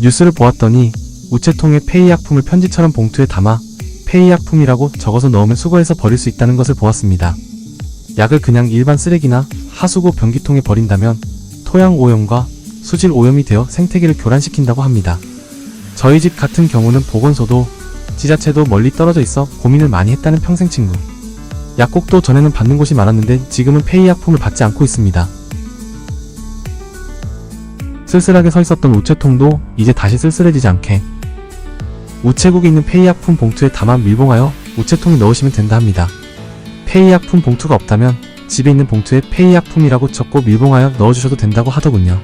뉴스를 보았더니 우체통에 폐의약품을 편지처럼 봉투에 담아 폐의약품이라고 적어서 넣으면 수거해서 버릴 수 있다는 것을 보았습니다. 약을 그냥 일반 쓰레기나 하수구 변기통에 버린다면 토양 오염과 수질 오염이 되어 생태계를 교란시킨다고 합니다. 저희 집 같은 경우는 보건소도 지자체도 멀리 떨어져 있어 고민을 많이 했다는 평생 친구. 약국도 전에는 받는 곳이 많았는데 지금은 폐의약품을 받지 않고 있습니다. 쓸쓸하게 서 있었던 우체통도 이제 다시 쓸쓸해지지 않게 우체국에 있는 폐의약품 봉투에 담아 밀봉하여 우체통에 넣으시면 된다 합니다. 폐의약품 봉투가 없다면 집에 있는 봉투에 폐의약품이라고 적고 밀봉하여 넣어주셔도 된다고 하더군요.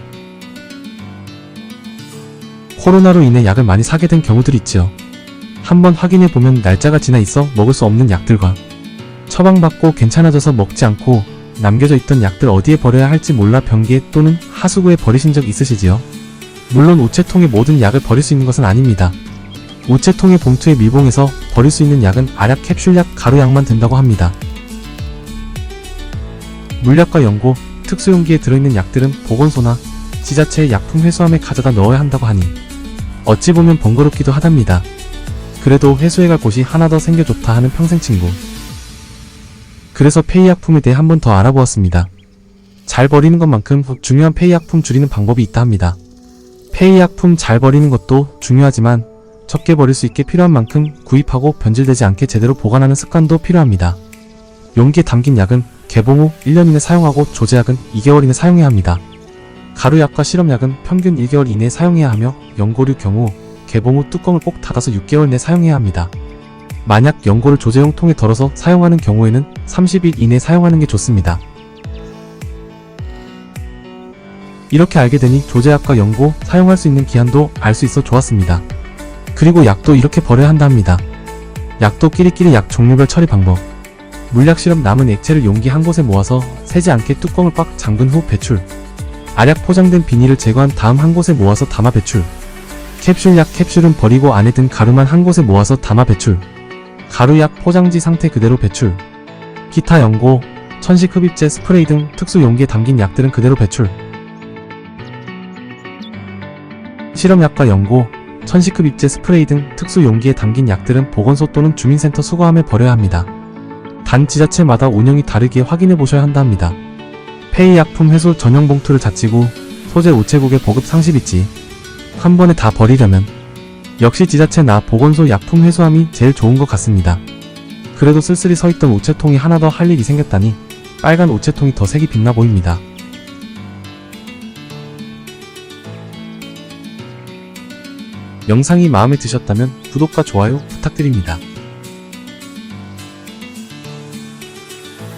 코로나로 인해 약을 많이 사게 된 경우들이 있지요. 한번 확인해 보면 날짜가 지나 있어 먹을 수 없는 약들과 처방받고 괜찮아져서 먹지 않고 남겨져 있던 약들 어디에 버려야 할지 몰라 변기에 또는 하수구에 버리신 적 있으시지요? 물론 우체통에 모든 약을 버릴 수 있는 것은 아닙니다. 우체통의 봉투에 밀봉해서 버릴 수 있는 약은 알약, 캡슐약, 가루약만 된다고 합니다. 물약과 연고, 특수용기에 들어있는 약들은 보건소나 지자체의 약품 회수함에 가져다 넣어야 한다고 하니 어찌 보면 번거롭기도 하답니다. 그래도 회수해갈 곳이 하나 더 생겨 좋다 하는 평생 친구. 그래서 폐의약품에 대해 한 번 더 알아보았습니다. 잘 버리는 것만큼 중요한 폐의약품 줄이는 방법이 있다 합니다. 폐의약품 잘 버리는 것도 중요하지만 적게 버릴 수 있게 필요한 만큼 구입하고 변질되지 않게 제대로 보관하는 습관도 필요합니다. 용기에 담긴 약은 개봉 후 1년 이내 사용하고 조제약은 2개월 이내 사용해야 합니다. 가루약과 시럽약은 평균 1개월 이내 사용해야 하며 연고류 경우 개봉 후 뚜껑을 꼭 닫아서 6개월 내 사용해야 합니다. 만약 연고를 조제용 통에 덜어서 사용하는 경우에는 30일 이내 사용하는 게 좋습니다. 이렇게 알게 되니 조제약과 연고 사용할 수 있는 기한도 알 수 있어 좋았습니다. 그리고 약도 이렇게 버려야 한다 합니다. 약도 끼리끼리 약 종류별 처리 방법. 물약 시럽 남은 액체를 용기 한 곳에 모아서 새지 않게 뚜껑을 꽉 잠근 후 배출. 알약 포장된 비닐을 제거한 다음 한 곳에 모아서 담아 배출. 캡슐 약 캡슐은 버리고 안에 든 가루만 한 곳에 모아서 담아 배출. 가루약 포장지 상태 그대로 배출. 기타 연고, 천식 흡입제 스프레이 등 특수 용기에 담긴 약들은 그대로 배출. 실험약과 연고, 천식 흡입제 스프레이 등 특수 용기에 담긴 약들은 보건소 또는 주민센터 수거함에 버려야 합니다. 단 지자체마다 운영이 다르기에 확인해 보셔야 한다 합니다. 폐의약품 회수 전용 봉투를 자치구, 소재 우체국에 보급 상시 있지. 한 번에 다 버리려면 역시 지자체나 보건소 약품 회수함이 제일 좋은 것 같습니다. 그래도 쓸쓸히 서있던 우체통이 하나 더 할 일이 생겼다니 빨간 우체통이 더 색이 빛나 보입니다. 영상이 마음에 드셨다면 구독과 좋아요 부탁드립니다.